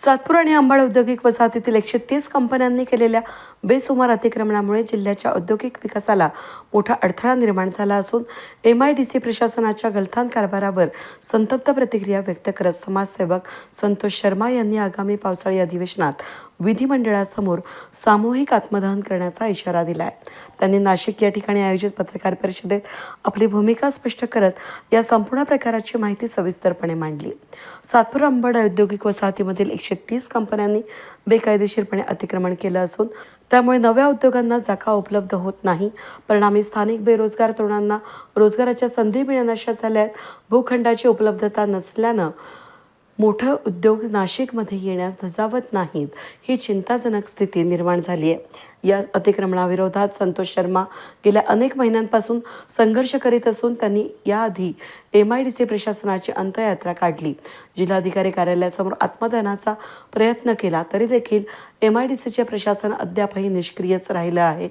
सातपूर आणि अंबाड औद्योगिक वसाहतीतील एकशे तीस कंपन्यांनी केलेल्या बेसुमार अतिक्रमणामुळे जिल्ह्याच्या औद्योगिक विकासाला मोठा अडथळा निर्माण झाला असून एम आय डी सी प्रशासनाच्या गलथान कारभारावर संतप्त प्रतिक्रिया व्यक्त करत समाजसेवक संतोष शर्मा यांनी आगामी पावसाळी अधिवेशनात विधिमंडळासमोर सामूहिक आत्मदहन करण्याचा इशारा दिलाय. त्यांनी नाशिक या ठिकाणी आयोजित पत्रकार परिषदेत आपली भूमिका स्पष्ट करत या संपूर्ण प्रकाराची माहिती सविस्तरपणे मांडली. सातपूर अंबड औद्योगिक वसाहतीमधील एकशे तीस कंपन्यांनी बेकायदेशीरपणे अतिक्रमण केलं असून त्यामुळे नव्या उद्योगांना जागा उपलब्ध होत नाही. परिणामी स्थानिक बेरोजगार तरुणांना रोजगाराच्या संधी मिळण्याशा झाल्या आहेत भूखंडाची उपलब्धता नसल्यानं मोठं उद्योग नाशिकमध्ये येण्यास धजावत नाहीत ही चिंताजनक स्थिती निर्माण झाली आहे या अतिक्रमणाविरोधात संतोष शर्मा गेल्या अनेक महिन्यांपासून संघर्ष करीत असून त्यांनी याआधी एम आय डी सी प्रशासनाची अंत्ययात्रा काढली. जिल्हाधिकारी कार्यालयासमोर आत्मदहनाचा प्रयत्न केला तरी देखील एम आय डी सीचे प्रशासन अद्यापही निष्क्रियच राहिलं आहे.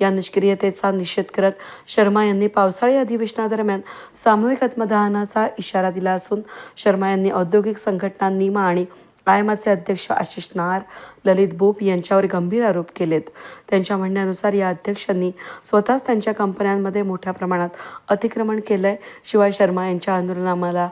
या निष्क्रियतेचा निषेध करत शर्मा यांनी पावसाळी अधिवेशनादरम्यान सामूहिक आत्मदहनाचा इशारा दिला असून शर्मा यांनी औद्योगिक संघटना निमा आणि आयमाचे अध्यक्ष आशिष नहार ललित बोप यांच्यावर गंभीर आरोप केलेत. त्यांच्या म्हणण्यानुसार या अध्यक्षांनी स्वतःच त्यांच्या कंपन्यांमध्ये मोठ्या प्रमाणात अतिक्रमण केलं आहे शिवाय शर्मा यांच्या आंदोलनामाला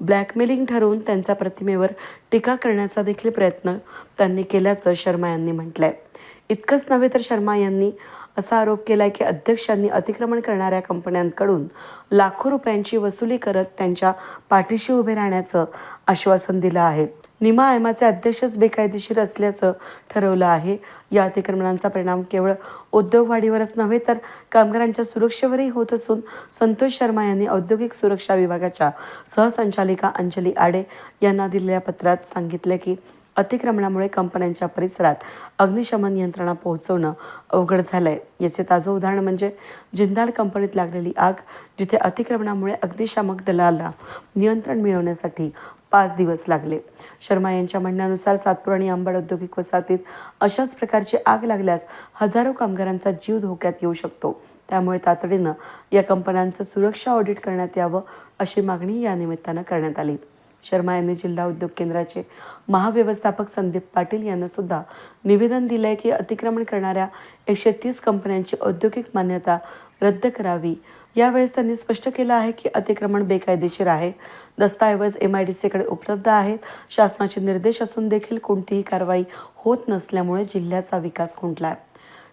ब्लॅकमेलिंग ठरवून त्यांच्या प्रतिमेवर टीका करण्याचा देखील प्रयत्न त्यांनी केल्याचं शर्मा यांनी म्हटलं आहे इतकंच नव्हे तर शर्मा यांनी असा आरोप केलाय की अध्यक्षांनी अतिक्रमण करणाऱ्या कंपन्यांकडून लाखो रुपयांची वसुली करत त्यांच्या पाठीशी उभे राहण्याचं आश्वासन दिलं आहे. निमा आयमाचे अध्यक्षच बेकायदेशीर असल्याचं ठरवलं आहे. या अतिक्रमणांचा परिणाम केवळ उद्योगवाढीवरच नव्हे तर कामगारांच्या सुरक्षेवरही होत असून संतोष शर्मा यांनी औद्योगिक सुरक्षा विभागाच्या सहसंचालिका अंजली आडे यांना दिलेल्या पत्रात सांगितले की अतिक्रमणामुळे कंपन्यांच्या परिसरात अग्निशमन यंत्रणा पोहोचवणं अवघड झालंय. याचे ताजं उदाहरण म्हणजे जिंदाल कंपनीत लागलेली आग जिथे अतिक्रमणामुळे अग्निशामक दलाला नियंत्रण मिळवण्यासाठी पाच दिवस लागले. शर्मा यांच्या म्हणण्यानुसार सातपूर आणि अंबड औद्योगिक वसाहतीत अशाच प्रकारची आग लागल्यास हजारो कामगारांचा जीव धोक्यात येऊ शकतो. त्यामुळे तातडीनं या कंपन्यांचं सुरक्षा ऑडिट करण्यात यावं अशी मागणी या निमित्तानं करण्यात आली. शर्मा यांनी जिल्हा उद्योग केंद्राचे महाव्यवस्थापक संदीप पाटील यांना सुद्धा निवेदन दिलंय की अतिक्रमण करणाऱ्या एकशे तीस कंपन्यांची औद्योगिक मान्यता रद्द करावी यावेळेस त्यांनी स्पष्ट केलं आहे की अतिक्रमण बेकायदेशीर आहे. दस्तऐवज एम आय डी सीकडे उपलब्ध आहेत. शासनाचे निर्देश असून देखील कोणतीही कारवाई होत नसल्यामुळे जिल्ह्याचा विकास खुंटलाय.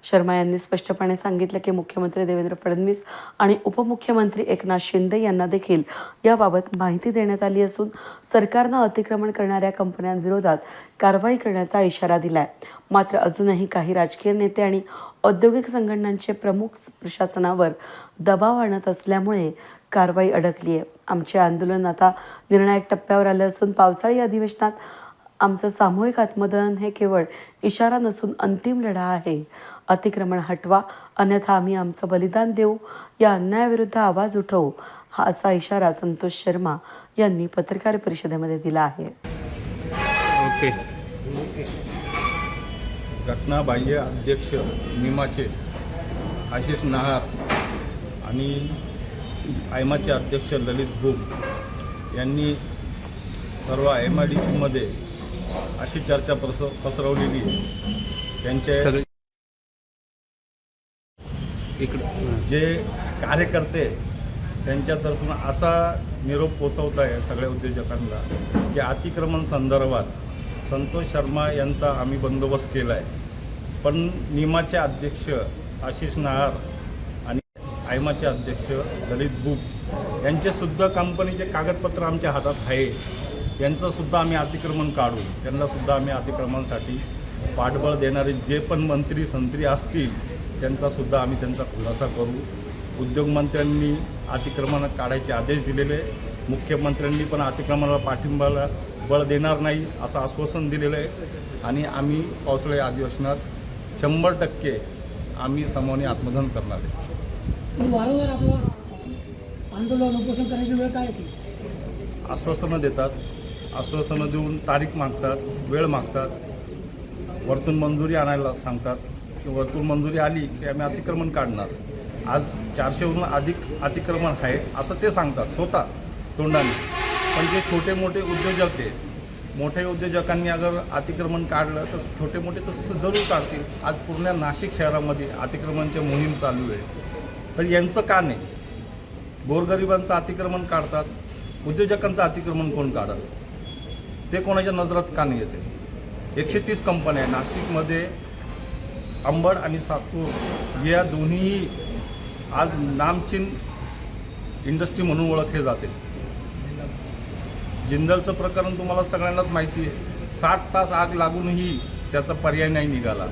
शर्मा यांनी स्पष्टपणे सांगितलं की मुख्यमंत्री देवेंद्र फडणवीस आणि उपमुख्यमंत्री एकनाथ शिंदे यांना देखील याबाबत माहिती देण्यात आली असून सरकारनं अतिक्रमण करणाऱ्या कंपन्यांविरोधात कारवाई करण्याचा इशारा दिलाय. मात्र अजूनही काही राजकीय नेते आणि औद्योगिक संघटनांचे प्रमुख प्रशासनावर दबाव आणत असल्यामुळे कारवाई अडकली आहे आमचे आंदोलन आता निर्णायक टप्प्यावर आलं असून पावसाळी अधिवेशनात आमचं सामूहिक आत्मदहन हे केवळ इशारा नसून अंतिम लढा आहे. अतिक्रमण हटवा अन्यथा आम्ही आमचं बलिदान देऊ. या अन्यायाविरुद्ध आवाज उठवू हा असा इशारा संतोष शर्मा यांनी पत्रकार परिषदेमध्ये दिला आहे. ओके. घटनाबाह्य अध्यक्ष निमाचे आशिष नहार आणि आयमाचे अध्यक्ष ललित भूम यांनी सर्व एम आय डी सीमध्ये अशी चर्चा पसर पसरवलेली. त्यांचे जे कार्यकर्ते त्यांच्यातर्फून असा निरोप पोचवत आहे सगळ्या उद्योजकांना की अतिक्रमण संदर्भात संतोष शर्मा यांचा आम्ही बंदोबस्त केला आहे पण निमाचे अध्यक्ष आशिष नहार आणि आयमाचे अध्यक्ष ललित बुक यांचेसुद्धा कंपनीचे कागदपत्र आमच्या हातात आहे यांचंसुद्धा आम्ही अतिक्रमण काढू त्यांनासुद्धा आम्ही अतिक्रमणासाठी पाठबळ देणारे जे पण मंत्री संत्री असतील त्यांचासुद्धा आम्ही त्यांचा खुलासा करू. उद्योगमंत्र्यांनी अतिक्रमण काढायचे आदेश दिलेले आहे. मुख्यमंत्र्यांनी पण अतिक्रमणाला पाठिंबाला बळ देणार नाही असं आश्वासन दिलेलं आहे. आणि आम्ही पावसाळी अधिवेशनात शंभर टक्के आम्ही समोनी आत्मदहन करणार आहे. वारंवार आपलं आंदोलन उपोषण करायची वेळ काय आश्वासनं देतात. आश्वासनं देऊन तारीख मागतात वेळ मागतात वरतून मंजुरी आणायला सांगतात की वरतून मंजुरी आली की आम्ही अतिक्रमण काढणार. आज चारशेवरून अधिक अतिक्रमण आहे असं ते सांगतात स्वतः तोंडाने. पण जे छोटे मोठे उद्योजक आहेत मोठ्या उद्योजकांनी अगर अतिक्रमण काढलं तर छोटे मोठे तर जरूर काढतील. आज पूर्ण नाशिक शहरामध्ये अतिक्रमणची मोहीम चालू आहे. तर यांचं का नाही? गोरगरिबांचं अतिक्रमण काढतात उद्योजकांचं अतिक्रमण कोण काढत? ते कोणाच्या नजरात का नाही येते? एकशे तीस कंपन्या आहे. नाशिकमध्ये अंबड आणि सातपूर या दोन्हीही आज नामचीन इंडस्ट्री म्हणून ओळखले जाते. जिंदलचं प्रकरण तुम्हाला सगळ्यांनाच माहिती आहे. साठ तास आग लागूनही त्याचा पर्याय नाही निघाला.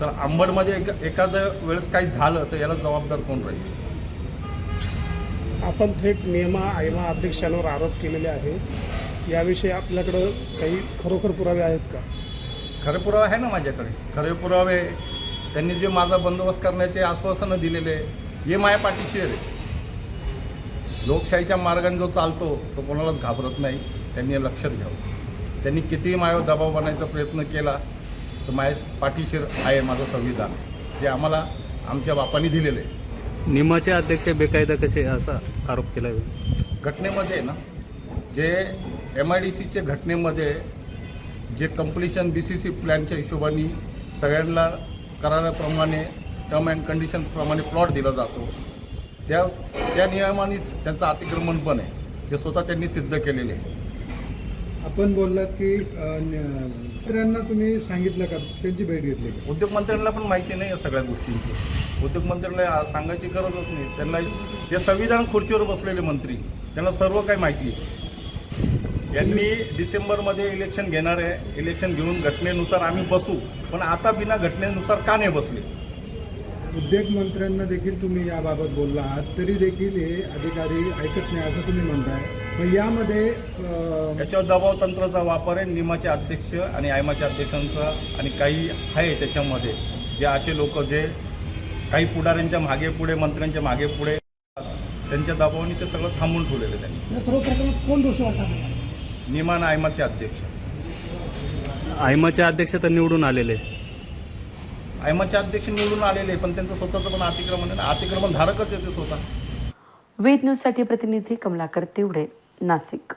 तर आंबडमध्ये एक एखाद्या वेळेस काही झालं तर याला जबाबदार कोण राहील? आपण थेट नियमा आयमा अध्यक्षांवर आरोप केलेले आहेत. याविषयी आपल्याकडं काही खरोखर पुरावे आहेत का? खरे पुरावे आहे ना माझ्याकडे. खरे पुरावे त्यांनी जे माझा बंदोबस्त करण्याचे आश्वासनं दिलेले हे माया पाठीशी आहे लोकशाहीच्या मार्गाने जो चालतो तो कोणालाच घाबरत नाही. त्यांनी हे लक्षात घ्यावं. त्यांनी कितीही मायावर दबाव बनायचा प्रयत्न केला तर माझ्या पाठीशीर आहे माझं संविधान. जे आम्हाला आमच्या बापांनी दिलेलं आहे. निमाचे अध्यक्ष बेकायदा कसे असा आरोप केला? घटनेमध्ये ना जे एम आय डी सीच्या घटनेमध्ये जे कम्प्लिशन बी सी सी प्लॅनच्या हिशोबाने सगळ्यांना कराराप्रमाणे टर्म अँड कंडिशनप्रमाणे प्लॉट दिला जातो. त्या त्या नियमानेच त्यांचं अतिक्रमण पण आहे. हे स्वतः त्यांनी सिद्ध केलेले आहे. आपण बोललात की अ, न- मित्रांना तुम्ही सांगितलं का? त्यांची भेट घेतली का? उद्योगमंत्र्यांना पण माहिती नाही या सगळ्या गोष्टींची. उद्योगमंत्र्यांना सांगायची गरजच नाही. त्यांना ते संविधान खुर्चीवर बसलेले मंत्री त्यांना सर्व काही माहिती आहे. यांनी डिसेंबरमध्ये इलेक्शन घेणार आहे. इलेक्शन घेऊन घटनेनुसार आम्ही बसू. पण आता बिना घटनेनुसार का नाही बसले? उद्योग मंत्र्यांना देखील तुम्ही याबाबत बोलला आहात. तरी देखील हे अधिकारी ऐकत नाही असं तुम्ही म्हणताय. मग यामध्ये याच्यावर दबाव तंत्राचा वापर आहे. निमाचे अध्यक्ष आणि आयमाच्या अध्यक्षांचा आणि काही आहे त्याच्यामध्ये. जे असे लोक जे काही पुढाऱ्यांच्या मागे पुढे मंत्र्यांच्या मागे पुढे त्यांच्या दबावाने ते सगळं थांबून ठेवलेलं त्यांनी या सर्व प्रकरणात कोण दोषी वाटतात? निमान आयमाचे अध्यक्ष. आयमाचे अध्यक्ष तर निवडून आलेले. आयमाचे अध्यक्ष निवडून आलेले पण त्यांचं स्वतःचं पण अतिक्रमण आहे ना. अतिक्रमण धारकच आहे ते स्वतः. वेद न्यूजसाठी प्रतिनिधी कमलाकर तिवडे नाशिक.